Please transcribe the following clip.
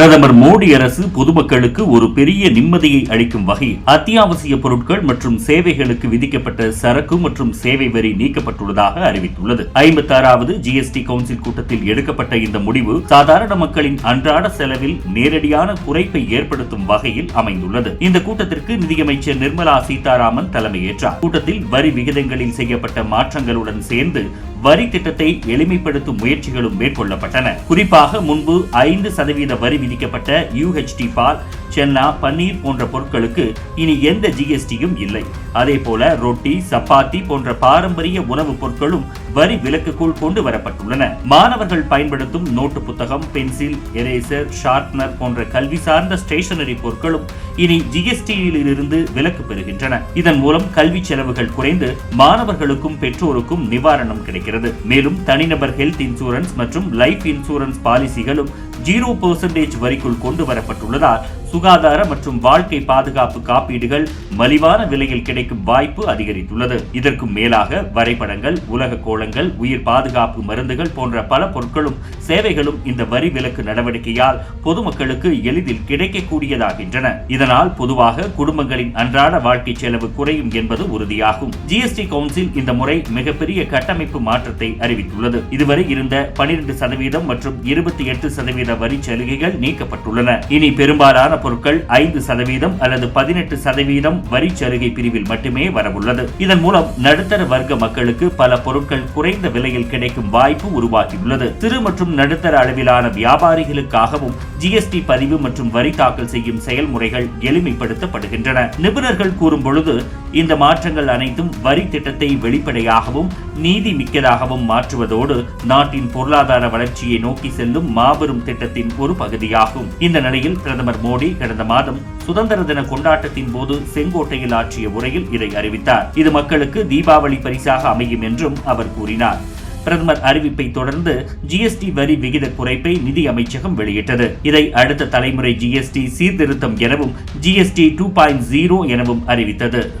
பிரதமர் மோடி அரசு பொதுமக்களுக்கு ஒரு பெரிய நிம்மதியை அளிக்கும் வகையில் அத்தியாவசிய பொருட்கள் மற்றும் சேவைகளுக்கு விதிக்கப்பட்ட சரக்கு மற்றும் சேவை வரி நீக்கப்பட்டுள்ளதாக அறிவித்துள்ளது. ஐம்பத்தாறாவது ஜிஎஸ்டி கவுன்சில் கூட்டத்தில் எடுக்கப்பட்ட இந்த முடிவு சாதாரண மக்களின் அன்றாட செலவில் நேரடியான குறைப்பை ஏற்படுத்தும் வகையில் அமைந்துள்ளது. இந்த கூட்டத்திற்கு நிதியமைச்சர் நிர்மலா சீதாராமன் தலைமையேற்றார். கூட்டத்தில் வரி விகிதங்களில் செய்யப்பட்ட மாற்றங்களுடன் சேர்ந்து வரி திட்டத்தை எளிமைப்படுத்தும் முயற்சிகளும் மேற்கொள்ளப்பட்டன. குறிப்பாக முன்பு ஐந்து சதவீத வரி விதிக்கப்பட்ட யூஹெச்டி பால் சென்னா பன்னீர் போன்ற பொருட்களுக்கு இனி எந்த ஜிஎஸ்டியும் இல்லை. அதே போல ரொட்டி சப்பாத்தி போன்ற பாரம்பரிய உணவுப் பொருட்களும் வரி விலக்குக்குள் கொண்டு வரப்பட்டுள்ளன. மாணவர்கள் பயன்படுத்தும் நோட்டு புத்தகம் பென்சில் எரேசர் ஷார்ப்னர் போன்ற கல்வி சார்ந்த ஸ்டேஷனரி பொருட்களும் இனி ஜிஎஸ்டியில் இருந்து விலக்கு பெறுகின்றன. இதன் மூலம் கல்வி செலவுகள் குறைந்து மாணவர்களுக்கும் பெற்றோருக்கும் நிவாரணம் கிடைக்கும். கிடைக்கிறது மேலும் தனிநபர் ஹெல்த் இன்சூரன்ஸ் மற்றும் லைஃப் இன்சூரன்ஸ் பாலிசிகளும் ஜீரோ பெர்சன்டேஜ் வரிக்குள் கொண்டு வரப்பட்டுள்ளதால் சுகாதார மற்றும் வாழ்க்கை பாதுகாப்பு காப்பீடுகள் மலிவான விலையில் கிடைக்கும் வாய்ப்பு அதிகரித்துள்ளது. இதற்கும் மேலாக வரைபடங்கள் உலக கோளங்கள் உயிர் பாதுகாப்பு மருந்துகள் போன்ற பல பொருட்களும் சேவைகளும் இந்த வரி விலக்கு நடவடிக்கையால் பொதுமக்களுக்கு எளிதில் கிடைக்கக்கூடியதாகின்றன. இதனால் பொதுவாக குடும்பங்களின் அன்றாட வாழ்க்கை செலவு குறையும் என்பது உறுதியாகும். ஜிஎஸ்டி கவுன்சில் இந்த முறை மிகப்பெரிய கட்டமைப்பு மாற்றத்தை அறிவித்துள்ளது. இதுவரை இருந்த பனிரெண்டு சதவீதம் மற்றும் இருபத்தி எட்டு சதவீத வரி சலுகைகள் நீக்கப்பட்டுள்ளன. இனி பெரும்பாலான பொருட்கள் ஐந்து சதவீதம் அல்லது பதினெட்டு சதவீதம் வரி சலுகை பிரிவில் மட்டுமே வரவுள்ளது. இதன் மூலம் நடுத்தர வர்க்க மக்களுக்கு பல பொருட்கள் குறைந்த விலையில் கிடைக்கும் வாய்ப்பு உருவாகியுள்ளது. சிறு மற்றும் நடுத்தர அளவிலான வியாபாரிகளுக்காகவும் ஜிஎஸ்டி பதிவு மற்றும் வரி தாக்கல் செய்யும் செயல்முறைகள் எளிமைப்படுத்தப்படுகின்றன. நிபுணர்கள் கூறும் பொழுது இந்த மாற்றங்கள் அனைத்தும் வரி திட்டத்தை வெளிப்படையாகவும் நீதி மிக்கதாகவும் மாற்றுவதோடு நாட்டின் பொருளாதார வளர்ச்சியை நோக்கி செல்லும் மாபெரும் திட்டத்தின் ஒரு பகுதியாகும். இந்த நிலையில் பிரதமர் மோடி கடந்த மாதம் சுதந்திர தின கொண்டாட்டத்தின் போது செங்கோட்டையில் ஆற்றிய உரையில் இதை அறிவித்தார். இது மக்களுக்கு தீபாவளி பரிசாக அமையும் என்றும் அவர் கூறினார். பிரதமர் அறிவிப்பை தொடர்ந்து ஜிஎஸ்டி வரி விகித குறைப்பை நிதி அமைச்சகம் வெளியிட்டது. இதை அடுத்த தலைமுறை ஜிஎஸ்டி சீர்திருத்தம் எனவும் ஜிஎஸ்டி டூ பாயிண்ட் ஜீரோ எனவும் அறிவித்தது.